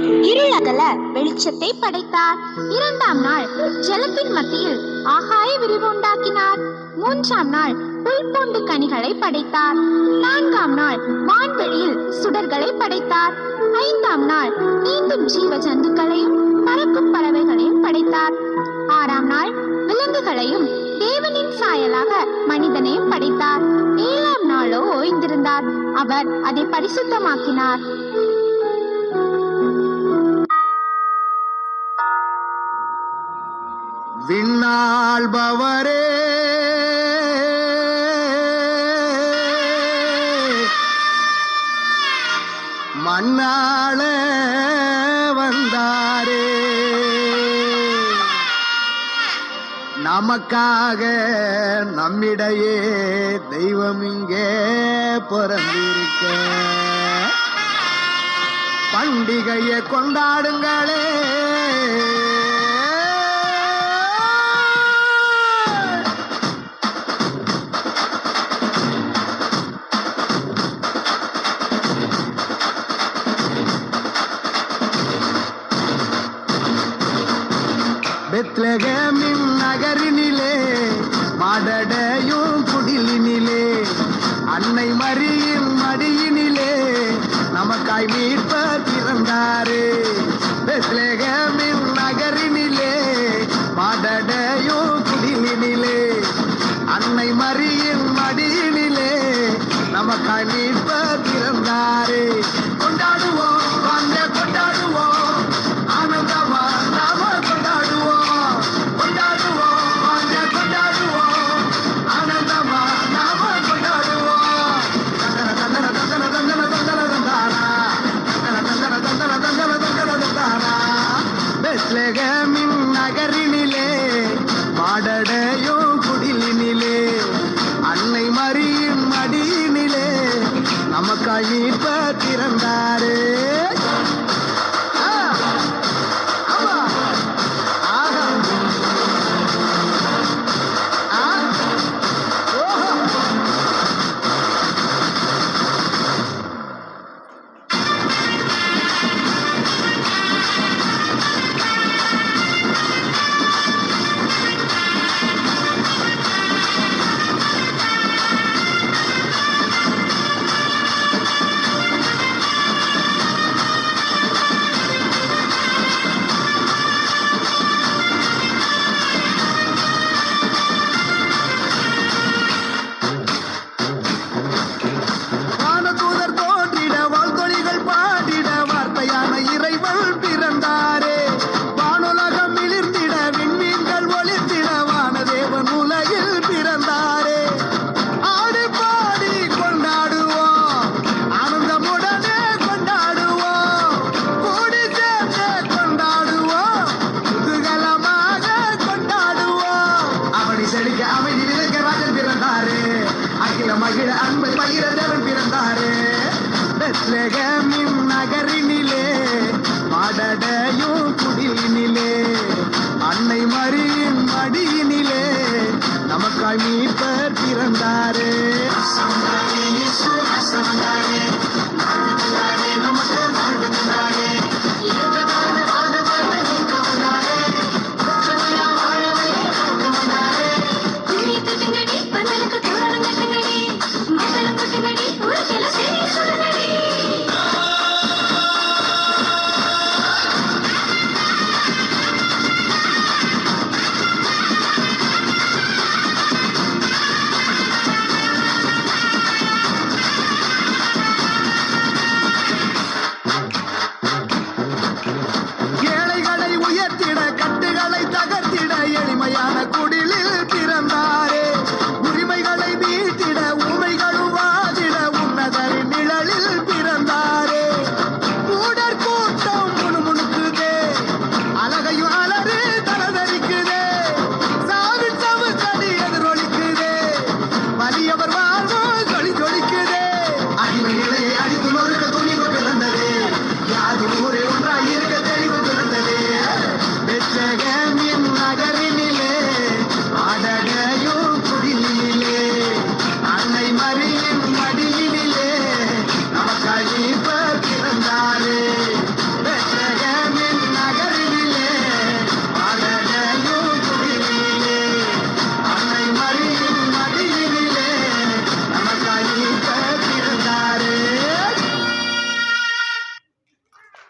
இருள் அகல வெளிச்சத்தை படைத்தார். இரண்டாம் நாள் ஜலத்தின் மத்தியில் ஆகாய விரிவு உண்டாக்கினார். மூன்றாம் நாள் புல்பூண்டு கனிகளை படைத்தார். நான்காம் நாள் வான்வெளியில் சுடர்களை படைத்தார். ஐந்தாம் நாள் நீந்தும் ஜீவ ஜந்துக்களையும் பறக்கும் பறவைகளையும் படைத்தார். ஆறாம் நாள் விலங்குகளையும் தேவனின் சாயலாக மனிதனையும் படைத்தார். ஏழாம் நாளோ ஓய்ந்திருந்தார். அவர் அதை பரிசுத்தமாக்கினார். விண்ணாள்பவரே மண்ணாள வந்தாரே. நமக்காக நம்மிடையே தெய்வம் இங்கே பிறந்திருக்க. பண்டிகையை கொண்டாடுங்களே. பெத்லகமின் நகரினிலே மாடடையும் குடிலினிலே அன்னை மரியின் மடியினிலே நமக்காய் மீட்பர் பிறந்தாரே. பெத்லகமின் நகரினிலே மாடடையும் குடிலினிலே அன்னை மரியின் மடியினிலே நமக்காய் மீட்பர் பெத்லகேமின் நகரினிலே மாடடையும் குடிலினிலே அன்னை மரியின் மடியினிலே நமக்காய் மீட்ப திறந்தாரே. பிறந்தாரே. ஆடி பாடி கொண்டாடுவோம். ஆனந்தமுடனே கொண்டாடுவோம். கூடி சேர்ந்து கொண்டாடுவோம். குதூகலமாக கொண்டாடுவோம். அவனை செழிக்க அமைதி விளக்க ராஜன் பிறந்தாரே. அகில மகிழ அன்பை பயிர தேவன் பிறந்தாரே. பெத்லகமின் நகரினிலே பாடட நம்மாய் மீட்பர் பிறந்தாரே. உலகெல்லாம்